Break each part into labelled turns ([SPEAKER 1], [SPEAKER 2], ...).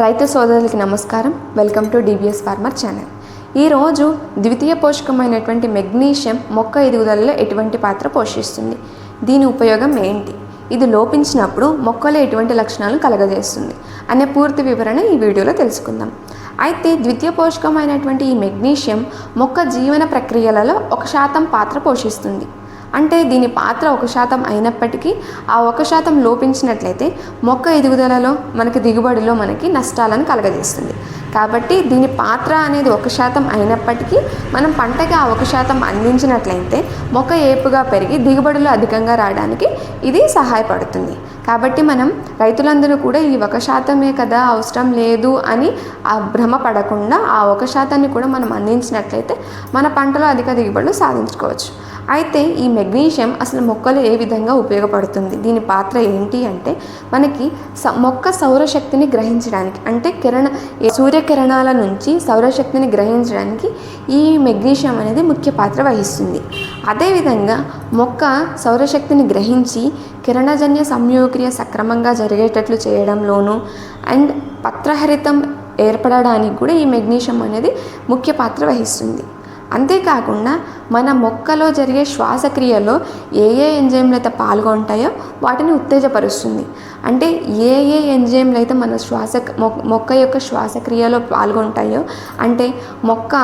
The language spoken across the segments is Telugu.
[SPEAKER 1] రైతు సోదరులకి నమస్కారం. Welcome to DBS farmer channel. ఈరోజు ద్వితీయ పోషకమైనటువంటి మెగ్నీషియం మొక్క ఎదుగుదలలో ఎటువంటి పాత్ర పోషిస్తుంది? దీని ఉపయోగం ఏంటి? ఇది లోపించినప్పుడు మొక్కలో ఎటువంటి లక్షణాలు కలగజేస్తుంది? అనే పూర్తి వివరణ ఈ వీడియోలో తెలుసుకుందాం. అయితే ద్వితీయ పోషకమైనటువంటి ఈ మెగ్నీషియం మొక్క జీవన ప్రక్రియలలో ఒక శాతం పాత్ర పోషిస్తుంది. అంటే దీని పాత్ర ఒక శాతం అయినప్పటికీ ఆ ఒక శాతం లోపించినట్లయితే మొక్క ఎదుగుదలలో మనకి దిగుబడిలో మనకి నష్టాలను కలగజేస్తుంది. కాబట్టి దీని పాత్ర అనేది ఒక శాతం అయినప్పటికీ మనం పంటకి ఆ ఒక శాతం అందించినట్లయితే మొక్క ఏపుగా పెరిగి దిగుబడులు అధికంగా రావడానికి ఇది సహాయపడుతుంది. కాబట్టి మనం రైతులందరూ కూడా ఈ ఒక శాతమే కదా అవసరం లేదు అని ఆ భ్రమ పడకుండా ఆ ఒక శాతాన్ని కూడా మనం అందించినట్లయితే మన పంటలో అధిక దిగుబడులు సాధించుకోవచ్చు. అయితే ఈ మెగ్నీషియం అసలు మొక్కలు ఏ విధంగా ఉపయోగపడుతుంది? దీని పాత్ర ఏంటి అంటే మనకి స మొక్క సౌరశక్తిని గ్రహించడానికి అంటే కిరణ సూర్యకిరణాల నుంచి సౌరశక్తిని గ్రహించడానికి ఈ మెగ్నీషియం అనేది ముఖ్య పాత్ర వహిస్తుంది. అదేవిధంగా మొక్క సౌరశక్తిని గ్రహించి కిరణజన్య సంయోగక్రియ సక్రమంగా జరిగేటట్లు చేయడంలోనూ అండ్ పత్రహరితం ఏర్పడడానికి కూడా ఈ మెగ్నీషియం అనేది ముఖ్య పాత్ర వహిస్తుంది. అంతేకాకుండా మన మొక్కలో జరిగే శ్వాసక్రియలో ఏ ఏ ఎంజైమ్లు అయితే పాల్గొంటాయో వాటిని ఉత్తేజపరుస్తుంది. అంటే ఏ ఏ ఎంజైమ్లు అయితే మన శ్వాస మొ- మొక్క యొక్క శ్వాసక్రియలో పాల్గొంటాయో అంటే మొక్క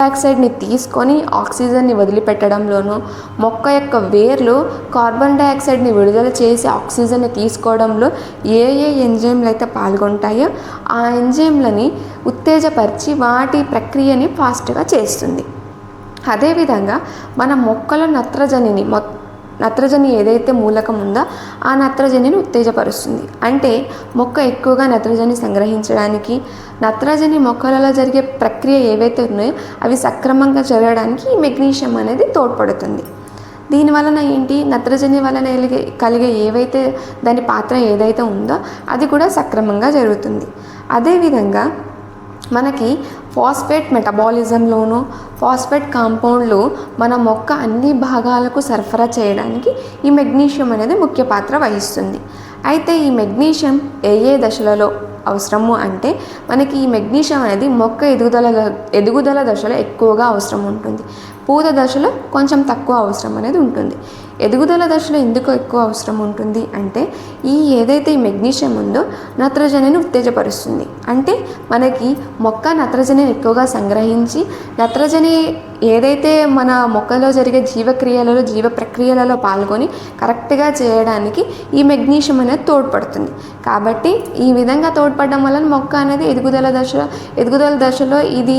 [SPEAKER 1] డైఆక్సైడ్ని తీసుకొని ఆక్సిజన్ని వదిలిపెట్టడంలోనూ మొక్క యొక్క వేర్లు కార్బన్ డైఆక్సైడ్ని విడుదల చేసి ఆక్సిజన్ని తీసుకోవడంలో ఏ ఏ ఎంజైమ్లు అయితే పాల్గొంటాయో ఆ ఎంజైమ్లని ఉత్తేజపరిచి వాటి ప్రక్రియని ఫాస్ట్గా చేస్తుంది. అదేవిధంగా మన మొక్కల నత్రజనిని మొత్తం నత్రజని ఏదైతే మూలకం ఉందో ఆ నత్రజనిని ఉత్తేజపరుస్తుంది. అంటే మొక్క ఎక్కువగా నత్రజని సంగ్రహించడానికి నత్రజని మొక్కలలో జరిగే ప్రక్రియ ఏవైతే ఉన్నాయో అవి సక్రమంగా జరగడానికి ఈ మెగ్నీషియం అనేది తోడ్పడుతుంది. దీని వలన ఏంటి? నత్రజని వలన కలిగే కలిగే ఏవైతే దాని పాత్ర ఏదైతే ఉందో అది కూడా సక్రమంగా జరుగుతుంది. అదేవిధంగా మనకి ఫాస్ఫేట్ మెటబాలిజంలోను ఫాస్ఫేట్ కాంపౌండ్లు మన మొక్క అన్ని భాగాలకు సరఫరా చేయడానికి ఈ మెగ్నీషియం అనేది ముఖ్య పాత్ర వహిస్తుంది. అయితే ఈ మెగ్నీషియం ఏ ఏ దశలలో అవసరము అంటే మనకి ఈ మెగ్నీషియం అనేది మొక్క ఎదుగుదల ఎదుగుదల దశలో ఎక్కువగా అవసరం ఉంటుంది. పూత దశలో కొంచెం తక్కువ అవసరం అనేది ఉంటుంది. ఎదుగుదల దశలో ఎందుకు ఎక్కువ అవసరం ఉంటుంది అంటే ఈ ఏదైతే ఈ మెగ్నీషియం ఉందో నత్రజనిని ఉత్తేజపరుస్తుంది. అంటే మనకి మొక్క నత్రజని ఎక్కువగా సంగ్రహించి నత్రజని ఏదైతే మన మొక్కలో జరిగే జీవక్రియలలో జీవ ప్రక్రియలలో పాల్గొని కరెక్ట్గా చేయడానికి ఈ మెగ్నీషియం అనేది తోడ్పడుతుంది. కాబట్టి ఈ విధంగా తోడ్పడడం వలన మొక్క అనేది ఎదుగుదల దశలో ఎదుగుదల దశలో ఇది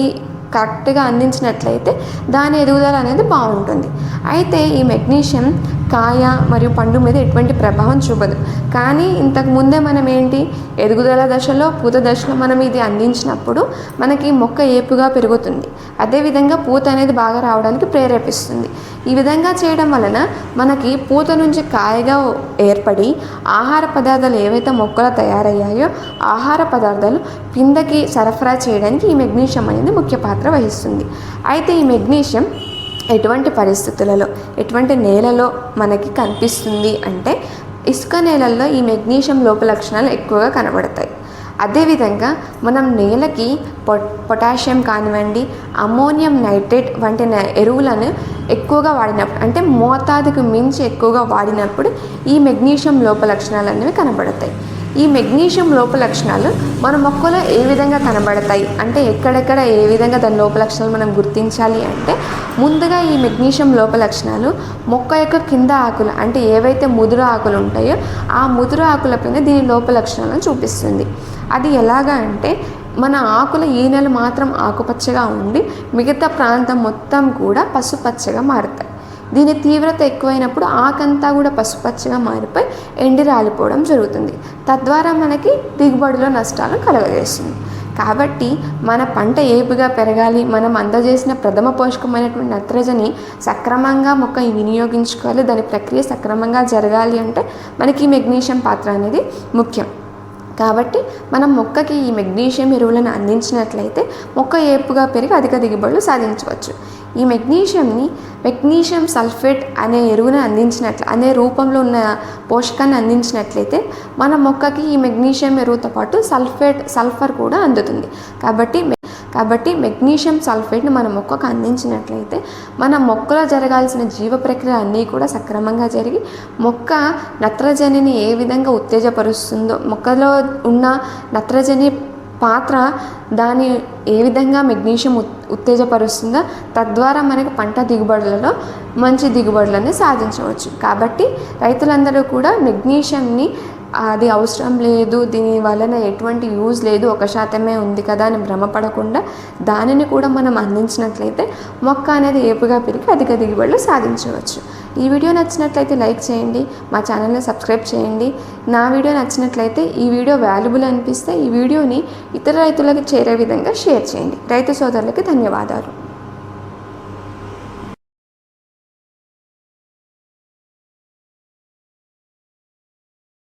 [SPEAKER 1] కరెక్ట్గా అందించినట్లయితే దాని ఎదుగుదల అనేది బాగుంటుంది. అయితే ఈ మెగ్నీషియం కాయ మరియు పండు మీద ఎటువంటి ప్రభావం చూపదు. కానీ ఇంతకు ముందే మనం ఏంటి? ఎదుగుదల దశలో పూత దశలో మనం ఇది అందించినప్పుడు మనకి మొక్క ఏపుగా పెరుగుతుంది. అదేవిధంగా పూత అనేది బాగా రావడానికి ప్రేరేపిస్తుంది. ఈ విధంగా చేయడం వలన మనకి పూత నుంచి కాయగా ఏర్పడి ఆహార పదార్థాలు ఏవైతే మొక్కలు తయారయ్యాయో ఆహార పదార్థాలు కిందకి సరఫరా చేయడానికి ఈ మెగ్నీషియం అనేది ముఖ్య పాత్ర వహిస్తుంది. అయితే ఈ మెగ్నీషియం ఎటువంటి పరిస్థితులలో ఎటువంటి నేలలో మనకి కనిపిస్తుంది అంటే ఇసుక నేలల్లో ఈ మెగ్నీషియం లోప లక్షణాలు ఎక్కువగా కనబడతాయి. అదేవిధంగా మనం నేలకి పొ పొటాషియం కానివ్వండి అమోనియం నైట్రేట్ వంటి ఎరువులను ఎక్కువగా వాడినప్పుడు అంటే మోతాదుకు మించి ఎక్కువగా వాడినప్పుడు ఈ మెగ్నీషియం లోప లక్షణాలు అనేవి కనబడతాయి. ఈ మెగ్నీషియం లోప లక్షణాలు మన మొక్కలో ఏ విధంగా కనబడతాయి? అంటే ఎక్కడెక్కడ ఏ విధంగా దాని లోప లక్షణాలు మనం గుర్తించాలి అంటే ముందుగా ఈ మెగ్నీషియం లోప లక్షణాలు మొక్క యొక్క కింద ఆకులు అంటే ఏవైతే ముదురు ఆకులు ఉంటాయో ఆ ముదురు ఆకులపైన దీని లోప లక్షణాలను చూపిస్తుంది. అది ఎలాగా అంటే మన ఆకుల ఈనెలు మాత్రం ఆకుపచ్చగా ఉండి మిగతా ప్రాంతం మొత్తం కూడా పసుపచ్చగా మారుతాయి. దీని తీవ్రత ఎక్కువైనప్పుడు ఆకంతా కూడా పసుపచ్చగా మారిపోయి ఎండి రాలిపోవడం జరుగుతుంది. తద్వారా మనకి దిగుబడిలో నష్టాలు కలగజేస్తుంది. కాబట్టి మన పంట ఏపుగా పెరగాలి మనం అందజేసిన ప్రథమ పోషకమైనటువంటి నత్రజని సక్రమంగా మొక్క వినియోగించుకోవాలి దాని ప్రక్రియ సక్రమంగా జరగాలి అంటే మనకి ఈ మెగ్నీషియం పాత్ర అనేది ముఖ్యం. కాబట్టి మనం మొక్కకి ఈ మెగ్నీషియం ఎరువులను అందించినట్లయితే మొక్క ఏపుగా పెరిగి అధిక దిగుబడులు సాధించవచ్చు. ఈ మెగ్నీషియంని మెగ్నీషియం సల్ఫేట్ అనే ఎరువుని అందించినట్లు అనే రూపంలో ఉన్న పోషకాన్ని అందించినట్లయితే మన మొక్కకి ఈ మెగ్నీషియం ఎరువుతో పాటు సల్ఫేట్ సల్ఫర్ కూడా అందుతుంది. కాబట్టి కాబట్టి మెగ్నీషియం సల్ఫేట్ని మన మొక్కకు అందించినట్లయితే మన మొక్కలో జరగాల్సిన జీవ ప్రక్రియ అన్నీ కూడా సక్రమంగా జరిగి మొక్క నత్రజనిని ఏ విధంగా ఉత్తేజపరుస్తుందో మొక్కలో ఉన్న నత్రజని పాత్ర దాని ఏ విధంగా మెగ్నీషియం ఉత్తేజపరుస్తుందో తద్వారా మనకి పంట దిగుబడులలో మంచి దిగుబడులను సాధించవచ్చు. కాబట్టి రైతులందరూ కూడా మెగ్నీషియంని అది అవసరం లేదు దీని వలన ఎటువంటి యూజ్ లేదు ఒక శాతమే ఉంది కదా అని భ్రమపడకుండా దానిని కూడా మనం అందించినట్లయితే మొక్క అనేది ఏపుగా పెరిగి అధిక దిగుబడులు సాధించవచ్చు. ఈ వీడియో నచ్చినట్లయితే లైక్ చేయండి మా ఛానల్ని సబ్స్క్రైబ్ చేయండి. నా వీడియో నచ్చినట్లయితే ఈ వీడియో వాల్యుబుల్ అనిపిస్తే ఈ వీడియోని ఇతర రైతులకు చేరే విధంగా షేర్ చేయండి. రైతు సోదరులకి ధన్యవాదాలు.